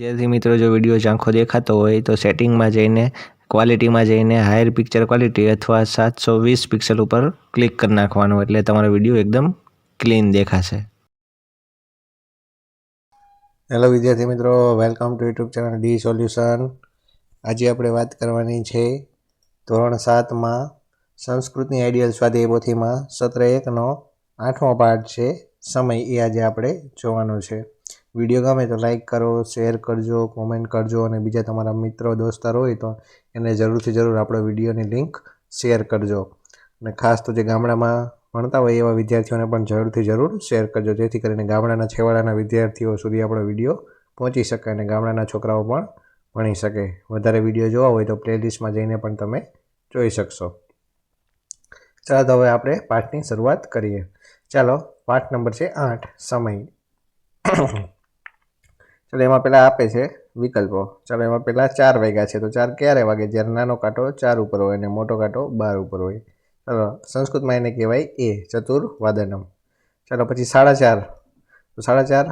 વિદ્યાર્થી મિત્રો, જો વીડિયો ઝાંખો દેખાતો હોય તો સેટિંગમાં જઈને, ક્વોલિટીમાં જઈને હાયર પિક્ચર ક્વોલિટી અથવા સાતસો વીસ પિક્સલ ઉપર ક્લિક કરી નાખવાનું એટલે તમારો વીડિયો એકદમ ક્લીન દેખાશે. હેલો વિદ્યાર્થી મિત્રો, welcome to YouTube channel D solution. આજે આપણે વાત કરવાની છે ધોરણ સાતમાં સંસ્કૃતની આઈડિયલ સ્વાધ્યાય પોથીમાં સત્ર એકનો આઠમો પાઠ છે. સમય એ આજે આપણે જોવાનો છે. વીડિયો ગમે તો લાઈક કરો, શેર કરજો, કોમેન્ટ કરજો અને બીજા તમારા મિત્રો, દોસ્તાર હોય તો એને જરૂરથી જરૂર આપણો વિડીયોની લિંક શેર કરજો. અને ખાસ તો જે ગામડામાં ભણતા હોય એવા વિદ્યાર્થીઓને પણ જરૂરથી જરૂર શેર કરજો, જેથી કરીને ગામડાના છેવાડાના વિદ્યાર્થીઓ સુધી આપણો વીડિયો પહોંચી શકે અને ગામડાના છોકરાઓ પણ ભણી શકે. વધારે વીડિયો જોવા હોય તો પ્લેલિસ્ટમાં જઈને પણ તમે જોઈ શકશો. ચાલો તો હવે આપણે પાઠની શરૂઆત કરીએ. ચાલો, પાઠ નંબર છે આઠ, સમય. ચાલો એમાં પહેલાં આપે છે વિકલ્પો. ચાલો એમાં પહેલાં ચાર વાગ્યા છે, તો ચાર ક્યારે વાગે? જ્યારે નાનો કાંટો ચાર ઉપર હોય અને મોટો કાંટો બાર ઉપર હોય. ચાલો, સંસ્કૃતમાં એને કહેવાય એ ચતુર્વાદનમ ચાલો, પછી સાડા ચાર. તો સાડા ચાર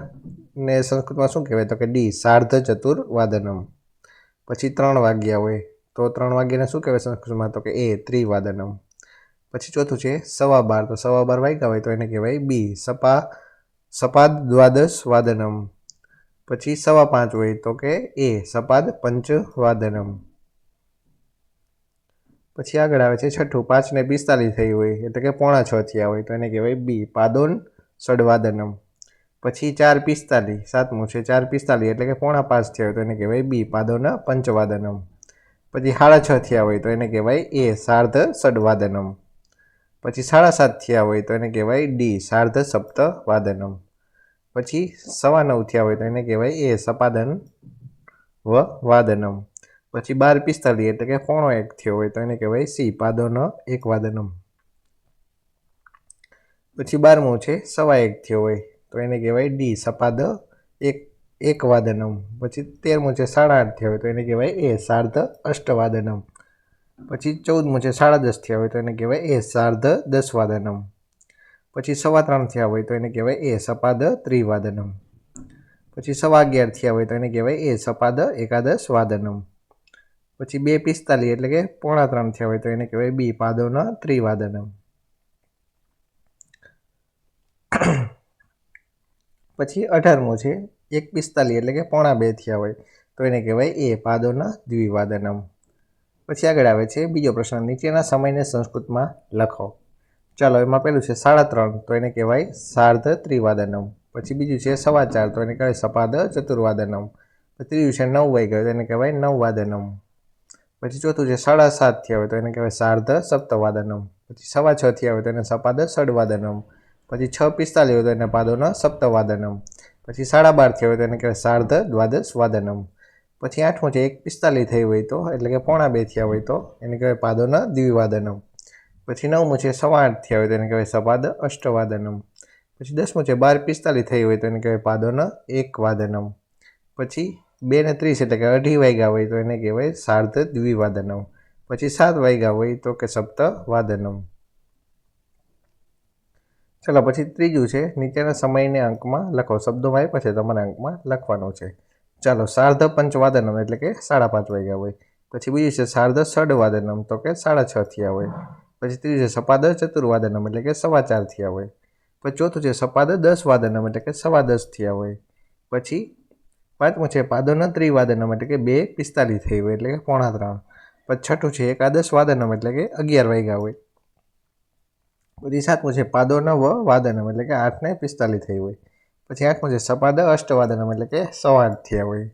ને સંસ્કૃતમાં શું કહેવાય? તો કે ડી, સાર્ધ ચતુર્વાદનમ પછી ત્રણ વાગ્યા હોય, તો ત્રણ વાગ્યાને શું કહેવાય સંસ્કૃતમાં? તો કે એ, ત્રિવાદનમ. પછી ચોથું છે, સવા બાર. તો સવા બાર વાગ્યા હોય તો એને કહેવાય બી, સપા સપાદ દ્વાદશ વાદનમ. પછી સવા પાંચ હોય તો કે એ, સપાદ પંચવાદનમ. પછી આગળ આવે છે છઠ્ઠું, પાંચ ને પિસ્તાલીસ થઈ હોય, એટલે કે પોણા છ થયા હોય, તો એને કહેવાય બી, પાદોન સડવાદનમ. પછી ચાર પિસ્તાલીસ, સાતમું છે, ચાર પિસ્તાલીસ, એટલે કે પોણા પાંચ થયા હોય, તો એને કહેવાય બી, પાદોન પંચવાદનમ. પછી સાડા છ થયા હોય, તો એને કહેવાય એ, સાર્ધ સડવાદનમ. પછી સાડા સાત થયા હોય, તો એને કહેવાય ડી, સાર્ધ સપ્તવાદનમ. પછી સવા નવ થયા હોય તો એને કહેવાય એ સપાદન વ વાદનમ. પછી બાર પિસ્તાલીસ એટલે કે પોણો એક થયો હોય તો એને કહેવાય સી, પાદોન એક વાદનમ. પછી બારમું છે, સવા એક થયો હોય તો એને કહેવાય ડી, સપાદ એક એક વાદનમ. પછી તેરમું છે સાડા આઠ થયા હોય તો એને કહેવાય એ, સાર્ધ અષ્ટવાદનમ. પછી ચૌદમું છે, સાડા દસ થયા હોય તો એને કહેવાય એ, સાર્ધ દસ વાદનમ પછી સવા ત્રણ થયા હોય તો એને કહેવાય એ સપાદ ત્રિવાદનમ. પછી સવા અગિયાર થયા હોય તો એને કહેવાય એ સપાદ એકાદશ વાદનમ. પછી બે પિસ્તાલીસ એટલે કે પોણા ત્રણ થયા હોય તો એને કહેવાય બી પાદોના ત્રિવાદનમ. પછી અઢારમું છે, એક પિસ્તાલીસ એટલે કે પોણા બે થયા હોય તો એને કહેવાય એ પાદોના દ્વિવાદનમ. પછી આગળ આવે છે, બીજો પ્રશ્ન નીચેના સમયને સંસ્કૃતમાં લખો. ચાલો, એમાં પેલું છે સાડા ત્રણ, તો એને કહેવાય સાર્ધ ત્રિવાદનમ. પછી બીજું છે સવા ચાર, તો એને કહેવાય સપાદ ચતુર્વાદનમ. ત્રીજું છે નવ વાગ્યા, તો એને કહેવાય નવવાદનમ. પછી ચોથું છે સાડા સાતથી આવે, તો એને કહેવાય સાર્ધ સપ્તવાદનમ. પછી સવા છથી આવે, તો એને સપાદ ષડવાદનમ પછી છ પિસ્તાલીસ હોય, તો એને પાદોન સપ્તવાદનમ. પછી સાડા બારથી આવે, તો એને કહેવાય સાર્ધ દ્વાદશ વાદનમ પછી આઠમું છે એક પિસ્તાલીસ થઈ હોય તો, એટલે કે પોણા બે થયા હોય તો, એને કહેવાય પાદોન દ્વિવાદનમ. પછી નવમું છે સવા આઠ થયા હોય તો એને કહેવાય સપાદ અષ્ટવાદનમ. પછી દસમું છે બાર પિસ્તાલીસ થઈ હોય તો એને કહેવાય પાદોન એક વાદનમ પછી બે ને ત્રીસ એટલે કે અઢી વાગ્યા હોય તો એને કહેવાય સાર્ધ દ્વિવાદનમ. પછી સાત વાગ્યા હોય તો કે સપ્ત વાદનમ ચલો પછી ત્રીજું છે, નીચેના સમયને અંકમાં લખો. શબ્દોમાં આપ્યા છે તમારે અંકમાં લખવાનો છે. ચાલો સાર્ધ પંચવાદનમ એટલે કે સાડા પાંચ વાગ્યા હોય. પછી બીજું છે સાર્ધ ષડવાદનમ તો કે સાડા છ થયા હોય. પછી ત્રીજું સપાદ ચતુર્વાદનમ, એટલે કે સવા ચાર થયા હોય. પછી ચોથું છે સપાદ દસ વાદનમ એટલે કે સવા દસ થયા હોય. પછી પાંચમું છે પાદોના ત્રિવાદનમ, એટલે કે બે પિસ્તાલીસ થઈ હોય, એટલે કે પોણા ત્રણ. પછી છઠ્ઠું છે એકાદશ વાદનમ એટલે કે અગિયાર વાગ્યા હોય. પછી સાતમું છે પાદોના વ વાદનમ એટલે કે આઠને પિસ્તાલીસ થઈ હોય. પછી આઠમું છે સપાદ અષ્ટવાદનમ, એટલે કે સવા થયા હોય.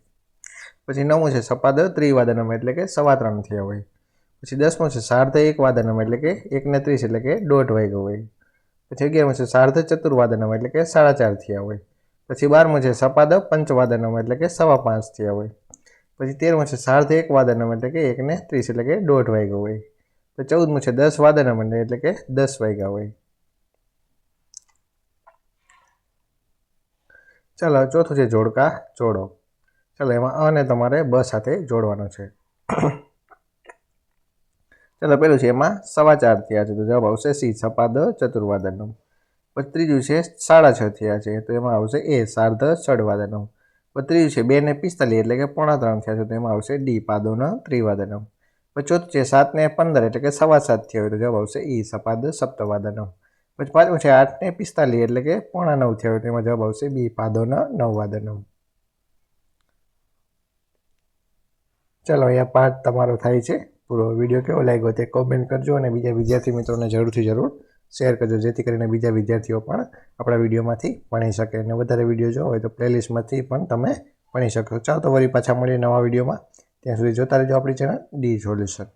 પછી નવમું છે સપાદ ત્રિવાદનમ, એટલે કે સવા ત્રણ થયા હોય. પછી દસમો છે, સાર્ધ એક વાદનમ એટલે કે એકને ત્રીસ એટલે કે દોઢ વાગ્યો હોય. પછી અગિયારમો છે, સાર્ધ ચતુર્વાદનમ એટલે કે સાડા ચાર થયા હોય. પછી બારમું છે સપાદ પંચવાદનમ એટલે કે સવા પાંચ થયા હોય. પછી તેરમો છે, સાર્ધ એક વાદનમ એટલે કે એકને ત્રીસ એટલે કે દોઢ વાગ્યો હોય. તો ચૌદમો છે, દસ વાદનમ એટલે કે દસ વાગ્યા હોય. ચાલો, ચોથું છે, જોડકા, જોડો. ચાલો, એમાં અને તમારે બ સાથે જોડવાનો છે. ચાલો, પેલું છે એમાં સવા ચાર થયા છે. તો જવાબ આવશે સી, સપાદ ચતુર્વાદનમ પછી ત્રીજું છે સાડા છ થયા છે. તો એમાં આવશે એ, સાર્ધ ષડવાદનમ પછી ત્રીજું છે બે ને પિસ્તાલીસ, એટલે કે પોણા ત્રણ થયા છે. તો એમાં આવશે ડી, પાદોન ત્રિવાદનમ પછી ચોથું છે સાત ને પંદર, એટલે કે સવા સાત થયા હોય તો જવાબ આવશે ઈ, સપાદ સપ્તવાદનમ પછી પાંચમું છે આઠ ને પિસ્તાલીસ, એટલે કે પોણા નવ થયા હોય તો એમાં જવાબ આવશે બી, પાદોન નવવાદનમ ચાલો, અહીંયા પાઠ તમારો થાય છે. પૂરો વીડિયો કેવો લાગ્યો તે કોમેન્ટ કરજો અને બીજા વિદ્યાર્થી મિત્રોને જરૂરથી જરૂર શેર કરજો, જેથી કરીને બીજા વિદ્યાર્થીઓ પણ આપણા વિડીયોમાંથી ભણી શકે અને વધારે વીડિયો જો હોય તો પ્લેલિસ્ટમાંથી પણ તમે ભણી શકો. ચાલો તો વળી પાછા મળીએ નવા વિડીયોમાં ત્યાં સુધી જોતા રહેજો આપણી ચેનલ ડી સોલ્યુશન